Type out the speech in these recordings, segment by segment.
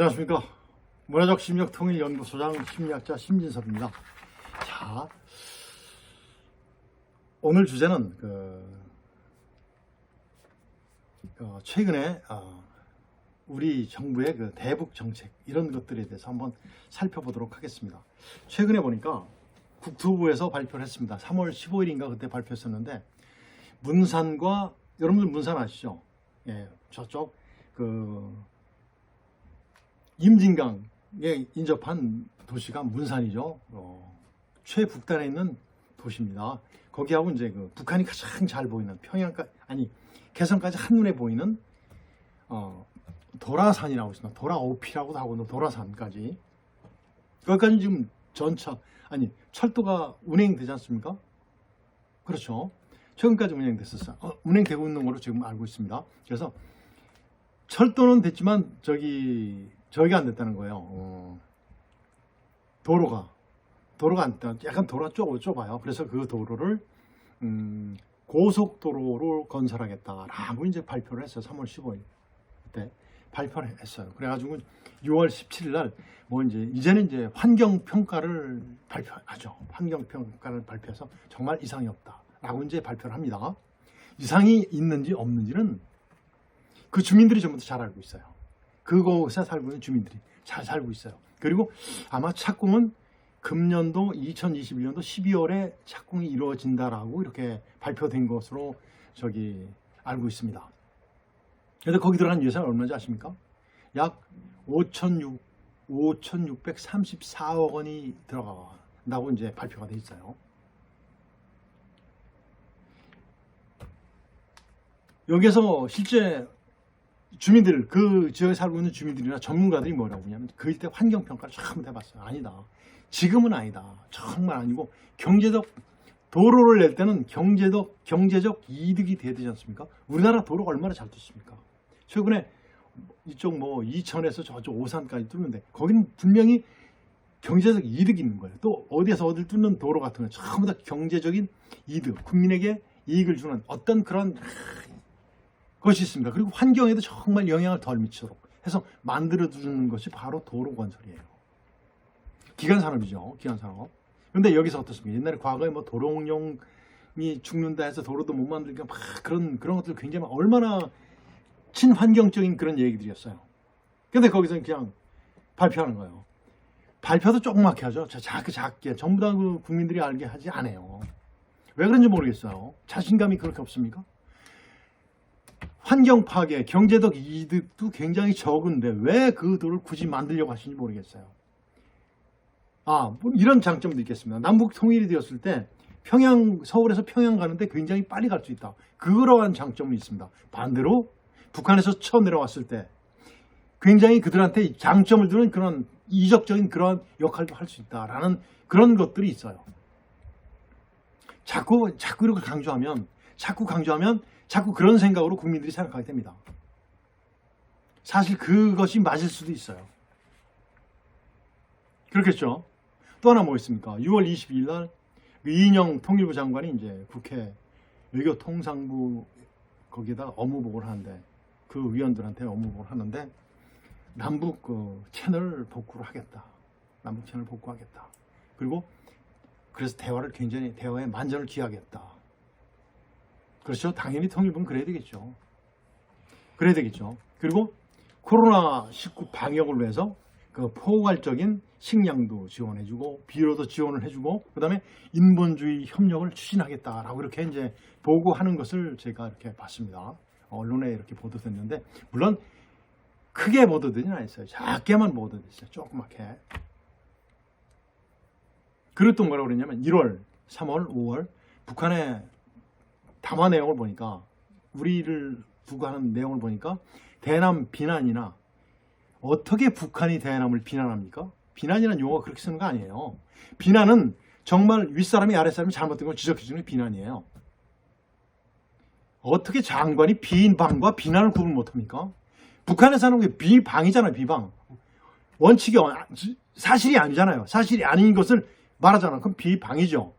안녕하십니까. 문화적 심리학 통일 연구소장 심리학자 심진섭입니다. 자, 오늘 주제는 그, 어, 최근에 어, 우리 정부의 그 대북 정책 이런 것들에 대해서 한번 살펴보도록 하겠습니다. 최근에 보니까 국토부에서 발표를 했습니다. 3월 15일인가 그때 발표했었는데 문산과 여러분들 문산 아시죠? 예, 저쪽 그 임진강에 인접한 도시가 문산이죠. 어, 최북단에 있는 도시입니다. 거기하고 이제 그 북한이 가장 잘 보이는 평양까 아니 개성까지 한눈에 보이는 어, 도라산이라고 있습니다. 도라오피라고도 하고 도라산까지 거기까지 지금 전차 아니 철도가 운행되지 않습니까? 그렇죠. 최근까지 운행됐었어요. 어, 운행되고 있는 걸로 지금 알고 있습니다. 그래서 철도는 됐지만 저기 저기가 안 됐다는 거예요. 어, 도로가 도로가 안 됐다. 약간 도로가 좁, 좁아요. 그래서 그 도로를 음, 고속도로로 건설하겠다라고 이제 발표를 했어요. 3월 15일 그때 발표를 했어요. 그래가지고 6월 17일 날 뭐 이제 이제는 이제 환경 평가를 발표하죠. 환경 평가를 발표해서 정말 이상이 없다라고 이제 발표를 합니다. 이상이 있는지 없는지는 그 주민들이 전부 다 잘 알고 있어요. 그곳에 살고 있는 주민들이 잘 살고 있어요. 그리고 아마 착공은 금년도 2021년도 12월에 착공이 이루어진다라고 이렇게 발표된 것으로 저기 알고 있습니다. 그런데 거기 들어간 예산이 얼마인지 아십니까? 약 5,600 5,634억 원이 들어간다고 이제 발표가 돼 있어요. 여기서 실제 주민들 그 지역에 살고 있는 주민들이나 전문가들이 뭐라고 하냐면 그 일대 환경 평가를 처음 해봤어요. 아니다. 지금은 아니다. 정말 아니고 경제적 도로를 낼 때는 경제적 경제적 이득이 돼야 되지 않습니까? 우리나라 도로가 얼마나 잘 됐습니까? 최근에 이쪽 뭐 이천에서 저쪽 오산까지 뚫는데 거기는 분명히 경제적 이득이 있는 거예요. 또 어디에서 어딜 뚫는 도로 같은 거 전부 다 경제적인 이득, 국민에게 이익을 주는 어떤 그런 것이 있습니다. 그리고 환경에도 정말 영향을 덜 미치도록 해서 만들어 주는 것이 바로 도로 건설이에요. 기간 산업이죠. 기간 산업. 근데 여기서 어떻습니까? 옛날에 과거에 뭐 도롱뇽이 죽는다 해서 도로도 못 만들니까 막 그런 그런 것들 굉장히 막 얼마나 친환경적인 그런 얘기들이었어요. 근데 거기서는 그냥 발표하는 거예요. 발표도 조그맣게 하죠. 자, 작게 작게 전부 다 그 국민들이 알게 하지 않아요. 왜 그런지 모르겠어요. 자신감이 그렇게 없습니까? 환경 파괴, 경제적 이득도 굉장히 적은데 왜그 도를 굳이 만들려고 하시는지 모르겠어요. 아, 뭐 이런 장점도 있겠습니다. 남북 통일이 되었을 때 평양, 서울에서 평양 가는데 굉장히 빨리 갈 수 있다. 그러한 장점이 있습니다. 반대로 북한에서 처음 내려왔을 때 굉장히 그들한테 장점을 주는 그런 이적적인 그런 역할도 할 수 있다라는 그런 것들이 있어요. 자꾸 자꾸 이렇게 강조하면 자꾸 강조하면 자꾸 그런 생각으로 국민들이 생각하게 됩니다. 사실 그것이 맞을 수도 있어요. 그렇겠죠. 또 하나 뭐 있습니까? 6월 22일 날 이인영 통일부 장관이 이제 국회 외교통상부 거기에다 업무보고를 하는데 그 위원들한테 업무보고를 하는데 남북 그 채널 복구를 하겠다. 남북 채널 복구하겠다. 그리고 그래서 대화를 굉장히 대화에 만전을 기하겠다. 그렇죠. 당연히 통일부는 그래야 되겠죠. 그래야 되겠죠. 그리고 코로나19 방역을 위해서 그 포괄적인 식량도 지원해주고 비료도 지원을 해주고 그다음에 인본주의 협력을 추진하겠다라고 이렇게 이제 보고하는 것을 제가 이렇게 봤습니다. 언론에 이렇게 보도됐는데 물론 크게 보도되지는 않았어요. 작게만 보도됐어요. 조그맣게. 그랬던 뭐라고 그랬냐면 1월, 3월, 5월 북한의 담화 내용을 보니까 우리를 두고 하는 내용을 보니까 대남 비난이나 어떻게 북한이 대남을 비난합니까? 비난이라는 용어가 그렇게 쓰는 거 아니에요. 비난은 정말 윗사람이 아랫사람이 잘못된 걸 지적해주는 게 비난이에요. 어떻게 장관이 비방과 비난을 구분 못합니까? 북한에 사는 게 비방이잖아요, 비방. 원칙이 어- 사실이 아니잖아요. 사실이 아닌 것을 말하잖아. 그럼 비방이죠.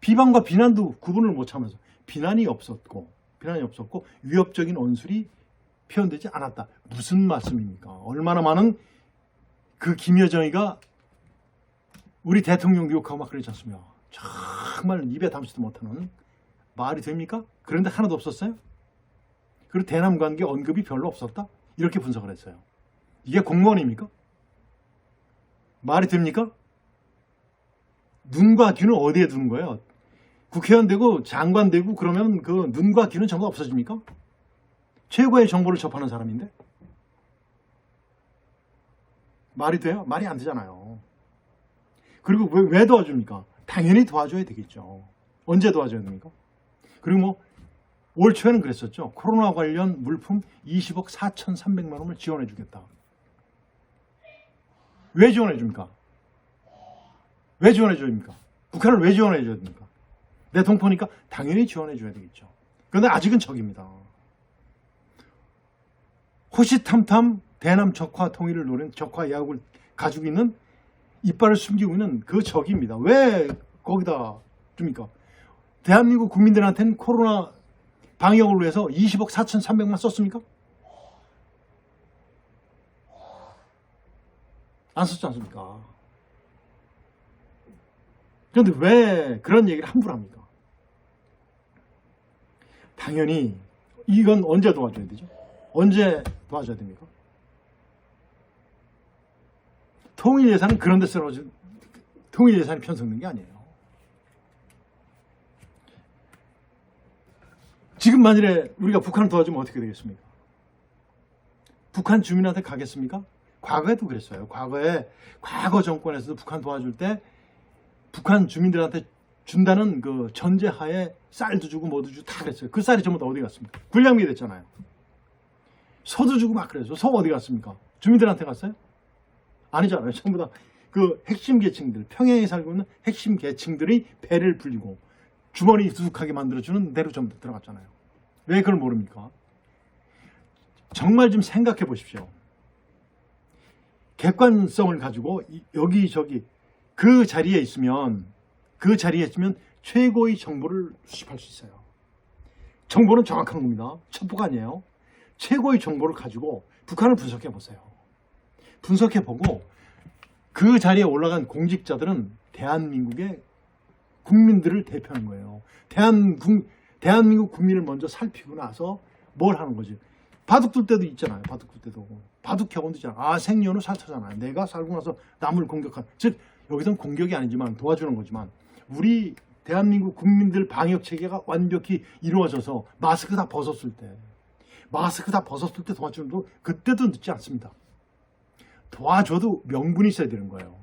비방과 비난도 구분을 못 하면서 비난이 없었고, 비난이 없었고, 위협적인 언술이 표현되지 않았다. 무슨 말씀입니까? 얼마나 많은 그 김여정이가 우리 대통령 욕하고 막 그러지 않습니까? 정말 입에 담지도 못하는 말이 됩니까? 그런데 하나도 없었어요? 그리고 대남 관계 언급이 별로 없었다? 이렇게 분석을 했어요. 이게 공무원입니까? 말이 됩니까? 눈과 귀는 어디에 두는 거예요? 국회의원 되고 장관 되고 그러면 그 눈과 귀는 전부 없어집니까? 최고의 정보를 접하는 사람인데 말이 돼요? 말이 안 되잖아요. 그리고 왜, 왜 도와줍니까? 당연히 도와줘야 되겠죠. 언제 도와줘야 됩니까? 그리고 뭐 올 초에는 그랬었죠. 코로나 관련 물품 20억 4,300만 원을 지원해 주겠다. 왜 지원해 줍니까? 왜 지원해 줍니까? 북한을 왜 지원해 줘야 됩니까? 내 동포니까 당연히 지원해 줘야 되겠죠. 그런데 아직은 적입니다. 호시탐탐 대남 적화 통일을 노린 적화 야국을 가지고 있는 이빨을 숨기고 있는 그 적입니다. 왜 거기다 줍니까? 대한민국 국민들한테는 코로나 방역을 위해서 20억 4,300만 썼습니까? 안 썼지 않습니까? 그런데 왜 그런 얘기를 함부로 합니까? 당연히 이건 언제 도와줘야 되죠? 언제 도와줘야 됩니까? 통일 예산은 그런 데 쓰러진 통일 예산이 편성된 게 아니에요. 지금 만일에 우리가 북한을 도와주면 어떻게 되겠습니까? 북한 주민한테 가겠습니까? 과거에도 그랬어요. 과거에 과거 정권에서도 북한 도와줄 때 북한 주민들한테 준다는 그 전제하에 쌀도 주고 뭐도 주고 다 그랬어요. 그 쌀이 전부 다 어디 갔습니까? 군량미 됐잖아요. 소도 주고 막 그래서 소 어디 갔습니까? 주민들한테 갔어요? 아니잖아요. 전부 다 그 핵심 계층들, 평양에 살고 있는 핵심 계층들이 배를 불리고 주머니 두둑하게 만들어주는 대로 전부 다 들어갔잖아요. 왜 그걸 모릅니까? 정말 좀 생각해 보십시오. 객관성을 가지고 이- 여기저기 그 자리에 있으면 그 자리에 있으면 최고의 정보를 수집할 수 있어요. 정보는 정확한 겁니다. 첩보가 아니에요. 최고의 정보를 가지고 북한을 분석해 보세요. 분석해 보고 그 자리에 올라간 공직자들은 대한민국의 국민들을 대표하는 거예요. 대한국, 대한민국 국민을 먼저 살피고 나서 뭘 하는 거지. 바둑 둘 때도 있잖아요. 바둑 둘 때도. 바둑 격언도 있잖아요. 아, 생년은 살처잖아요. 내가 살고 나서 남을 공격한. 즉, 여기서는 공격이 아니지만 도와주는 거지만 우리 대한민국 국민들 방역 체계가 완벽히 이루어져서 마스크 다 벗었을 때 마스크 다 벗었을 때 도와주는 도 그때도 늦지 않습니다. 도와줘도 명분이 있어야 되는 거예요.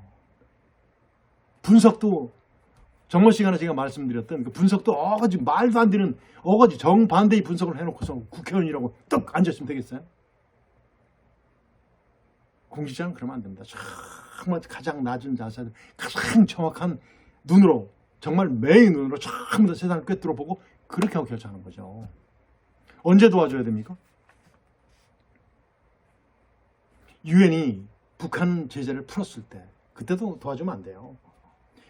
분석도 정모 시간에 제가 말씀드렸던 그 분석도 어거지 말도 안 되는 어거지 정반대의 분석을 해놓고서 국회의원이라고 떡 앉아있으면 되겠어요? 공직자는 그러면 안 됩니다. 정말 가장 낮은 자세, 가장 정확한 눈으로 정말 매의 눈으로 전부 다 세상을 꿰뚫어 보고 그렇게 하고 결정하는 거죠. 언제 도와줘야 됩니까? 유엔이 북한 제재를 풀었을 때 그때도 도와주면 안 돼요.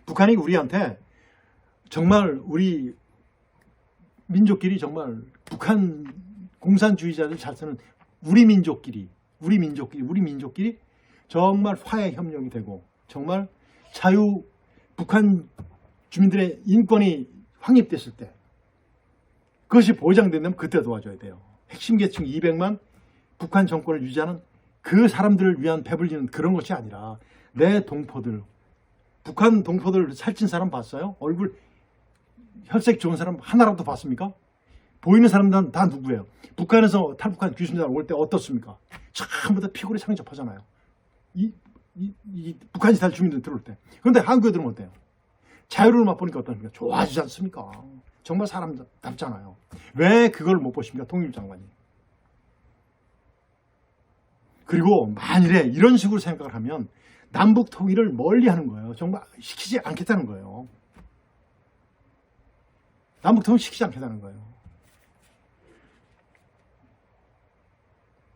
북한이 우리한테 정말 우리 민족끼리 정말 북한 공산주의자들 잘 쓰는 우리 민족끼리 우리 민족끼리 우리 민족끼리 정말 화해 협력이 되고 정말 자유 북한 주민들의 인권이 확립됐을 때 그것이 보장된다면 그때 도와줘야 돼요. 핵심 계층 200만 북한 정권을 유지하는 그 사람들을 위한 배불리는 그런 것이 아니라 내 동포들 북한 동포들 살찐 사람 봤어요? 얼굴 혈색 좋은 사람 하나라도 봤습니까? 보이는 사람들은 다 누구예요? 북한에서 탈북한 귀순자 올때 어떻습니까? 전부 다 피골이 상접하잖아요. 이, 이, 이 북한 이스라엘 주민들 들어올 때. 그런데 한국에 들어올 때요. 자유를 맛보니까 어떻습니까? 좋아지지 않습니까? 정말 사람답잖아요. 왜 그걸 못 보십니까? 통일장관이. 그리고 만일에 이런 식으로 생각을 하면 남북 통일을 멀리 하는 거예요. 정말 시키지 않겠다는 거예요. 남북 통일 시키지 않겠다는 거예요.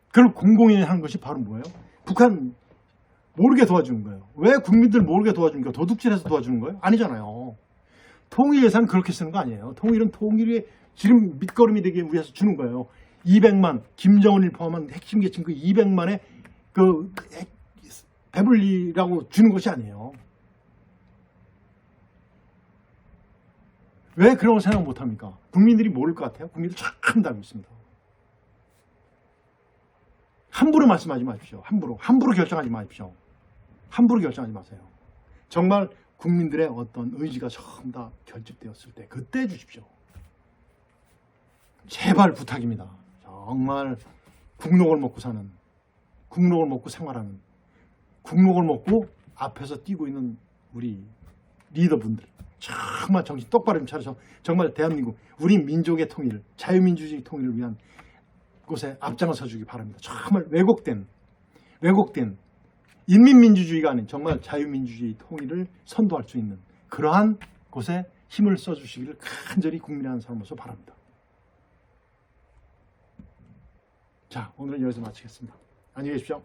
그걸 공공연히 한 것이 바로 뭐예요? 북한 모르게 도와주는 거예요. 왜 국민들 모르게 도와주는 거예요? 도둑질해서 도와주는 거예요? 아니잖아요. 통일 예산 그렇게 쓰는 거 아니에요. 통일은 통일의 지금 밑거름이 되기 위해서 주는 거예요. 200만 김정은을 포함한 핵심 계층 그 200만의 그 핵- 배불리라고 주는 것이 아니에요. 왜 그런 거 생각 못 합니까? 국민들이 모를 것 같아요. 국민들 참 알고 있습니다. 함부로 말씀하지 마십시오. 함부로. 함부로 결정하지 마십시오. 함부로 결정하지 마세요. 정말 국민들의 어떤 의지가 처음 다 결집되었을 때 그때 해 주십시오. 제발 부탁입니다. 정말 국록을 먹고 사는 국록을 먹고 생활하는 국록을 먹고 앞에서 뛰고 있는 우리 리더분들 정말 정신 똑바로 좀 차려서 정말 대한민국 우리 민족의 통일 자유민주주의 통일을 위한 곳에 앞장서 주기 바랍니다. 정말 왜곡된 왜곡된 인민민주주의가 아닌 정말 자유민주주의 통일을 선도할 수 있는 그러한 곳에 힘을 써주시기를 간절히 국민의 사람으로서 바랍니다. 자 오늘은 여기서 마치겠습니다. 안녕히 계십시오.